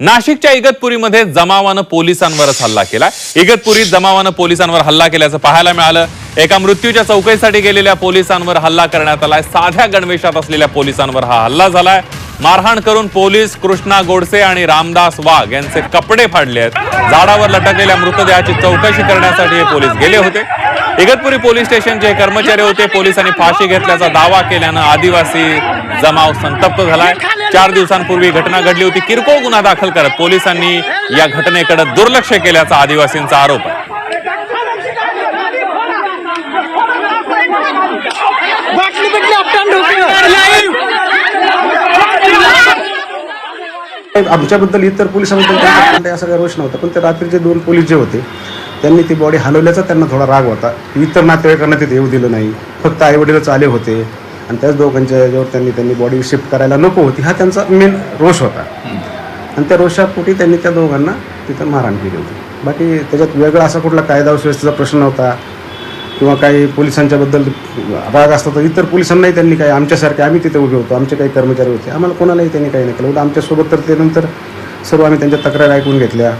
नाशिकच्या इगतपुरीमध्ये जमावानं पोलिसांवरच हल्ला केला इगतपुरीत जमावानं पोलिसांवर हल्ला केल्याचं पाहायला मिळालं. एका मृत्यूच्या चौकशीसाठी गेलेल्या पोलिसांवर हल्ला करण्यात आलाय. साध्या गणवेशात असलेल्या पोलिसांवर हा हल्ला झालाय. मारहाण करून पोलीस कृष्णा गोडसे आणि रामदास वाघ यांचे कपडे फाडले आहेत. झाडावर लटकलेल्या मृतदेहाची चौकशी करण्यासाठी हे पोलीस गेले होते. इगतपुरी पोलीस स्टेशनचे कर्मचारी होते पोलिसांनी फाशी घेतल्याचा दावा केल्यानं आदिवासी जमाव संतप्त झालाय. चार दिवसांपूर्वी घटना घडली होती. किरकोळ गुन्हा दाखल करत पोलिसांनी या घटनेकडे दुर्लक्ष केल्याचा आदिवासींचा आरोप आहे. आमच्याबद्दल इतर पोलिसांबद्दल असा काही रोष नव्हता पण ते रात्रीचे दोन पोलीस जे होते त्यांनी ती बॉडी हलवल्याचा त्यांना थोडा राग होता. इतर नातेवाईकांना तिथे येऊ दिलं नाही. फक्त आईवडीलच आले होते. आणि त्याच दोघांच्या याच्यावर त्यांनी त्यांनी बॉडी शिफ्ट करायला नको होती. हा त्यांचा मेन रोष होता. आणि त्या रोषापोटी त्यांनी त्या दोघांना तिथं मारहाण केली होती. बाकी त्याच्यात वेगळा असा कुठला कायदा सुव्यवस्थेचा प्रश्न नव्हता किंवा काही पोलिसांच्या बद्दल राग असता तर इतर पोलिसांनाही त्यांनी काही आमच्यासारखे आम्ही तिथे उभे होतो. आमचे काही कर्मचारी होते. आम्हाला कोणालाही त्यांनी काही नाही केलं. उलट आमच्यासोबत तर ते नंतर सर्व आम्ही त्यांच्या तक्रारी ऐकून घेतल्या.